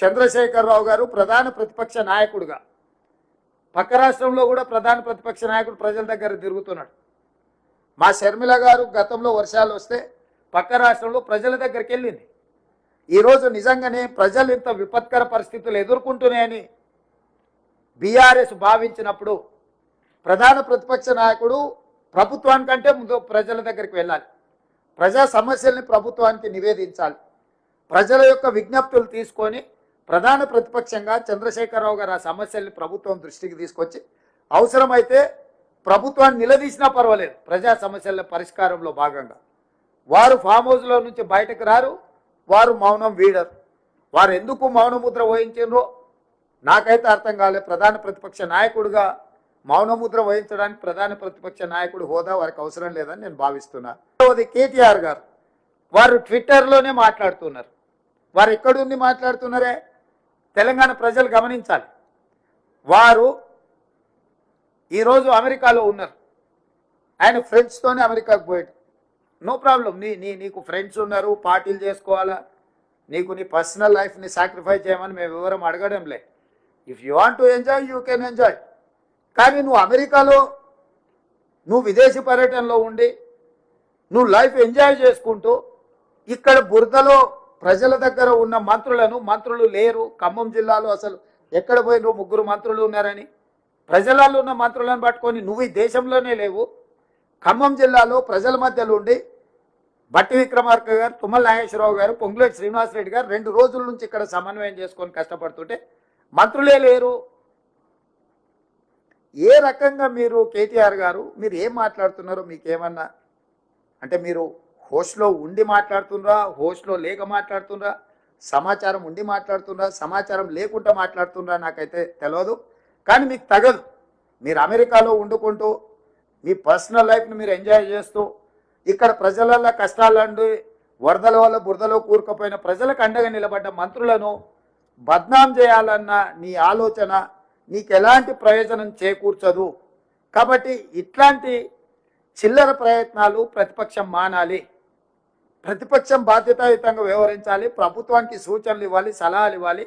చంద్రశేఖరరావు గారు ప్రధాన ప్రతిపక్ష నాయకుడుగా. పక్క రాష్ట్రంలో కూడా ప్రధాన ప్రతిపక్ష నాయకుడు ప్రజల దగ్గర తిరుగుతున్నాడు. మా షర్మిల గారు గతంలో వర్షాలు వస్తే పక్క రాష్ట్రంలో ప్రజల దగ్గరికి వెళ్ళింది. ఈరోజు నిజంగానే ప్రజలు ఇంత విపత్కర పరిస్థితులు ఎదుర్కొంటున్నాయని బీఆర్ఎస్ భావించినప్పుడు ప్రధాన ప్రతిపక్ష నాయకుడు ప్రభుత్వానికంటే ముందు ప్రజల దగ్గరికి వెళ్ళాలి. ప్రజా సమస్యల్ని ప్రభుత్వానికి నివేదించాలి. ప్రజల యొక్క విజ్ఞప్తులు తీసుకొని ప్రధాన ప్రతిపక్షంగా చంద్రశేఖరరావు గారు ఆ సమస్యల్ని ప్రభుత్వం దృష్టికి తీసుకొచ్చి అవసరమైతే ప్రభుత్వాన్ని నిలదీసినా పర్వాలేదు ప్రజా సమస్యల పరిష్కారంలో భాగంగా. వారు ఫామ్ హౌస్లో నుంచి బయటకు రారు వారు మౌనం వీడరు. వారు ఎందుకు మౌనముద్ర వహించారో నాకైతే అర్థం కాలేదు ప్రధాన ప్రతిపక్ష నాయకుడిగా మౌనముద్ర వహించడానికి ప్రధాన ప్రతిపక్ష నాయకుడు హోదా వారికి అవసరం లేదని నేను భావిస్తున్నా. రెండవది కేటీఆర్ గారు వారు ట్విట్టర్లోనే మాట్లాడుతున్నారు. వారు ఎక్కడుండి మాట్లాడుతున్నారే? తెలంగాణ ప్రజలు గమనించాలి. వారు ఈరోజు అమెరికాలో ఉన్నారు. ఆయన ఫ్రెండ్స్తోనే అమెరికాకు పోయాడు. నో ప్రాబ్లం నీ నీ నీకు ఫ్రెండ్స్ ఉన్నారు పార్టీలు చేసుకోవాలా? నీకు నీ పర్సనల్ లైఫ్ని సాక్రిఫైస్ చేయమని మేము వివరం అడగడంలే. If you want to enjoy you can enjoy కానీ నువ్వు అమెరికాలో నువ్వు విదేశీ పర్యటనలో ఉండి నువ్వు లైఫ్ ఎంజాయ్ చేసుకుంటూ ఇక్కడ బురదలో ప్రజల దగ్గర ఉన్న మంత్రులను మంత్రులు లేరు. ఖమ్మం జిల్లాలో అసలు ఎక్కడ పోయినరు? ముగ్గురు మంత్రులు ఉన్నారని. ప్రజలలో ఉన్న మంత్రులను పట్టుకొని నువ్వు ఈ దేశంలోనే లేవు. ఖమ్మం జిల్లాలో ప్రజల మధ్యలో ఉండి బట్టి విక్రమార్క గారు తుమ్మల నాగేశ్వరరావు గారు పొంగులేటి శ్రీనివాసరెడ్డి గారు రెండు రోజుల నుంచి ఇక్కడ సమన్వయం చేసుకొని కష్టపడుతుంటే మంత్రులే లేరు. ఏ రకంగా మీరు కేటీఆర్ గారు మీరు ఏం మాట్లాడుతున్నారో మీకేమన్నా అంటే మీరు హోస్ట్లో ఉండి మాట్లాడుతుండ్రా హోస్ట్లో లేక మాట్లాడుతుండ్రా సమాచారం ఉండి మాట్లాడుతుండ్రా సమాచారం లేకుండా మాట్లాడుతుండ్రా నాకైతే తెలియదు కానీ మీకు తగదు. మీరు అమెరికాలో వండుకుంటూ మీ పర్సనల్ లైఫ్ని మీరు ఎంజాయ్ చేస్తూ ఇక్కడ ప్రజలలో కష్టాలండి వరదల వల్ల బురదలో కూరుకుపోయిన ప్రజలకు అండగా నిలబడ్డ మంత్రులను బద్నాం చేయాలన్న నీ ఆలోచన నీకు ఎలాంటి ప్రయోజనం చేకూర్చదు. కాబట్టి ఇట్లాంటి చిల్లర ప్రయత్నాలు ప్రతిపక్షం మానాలి. ప్రతిపక్షం బాధ్యతాయుతంగా వ్యవహరించాలి ప్రభుత్వానికి సూచనలు ఇవ్వాలి సలహాలు ఇవ్వాలి.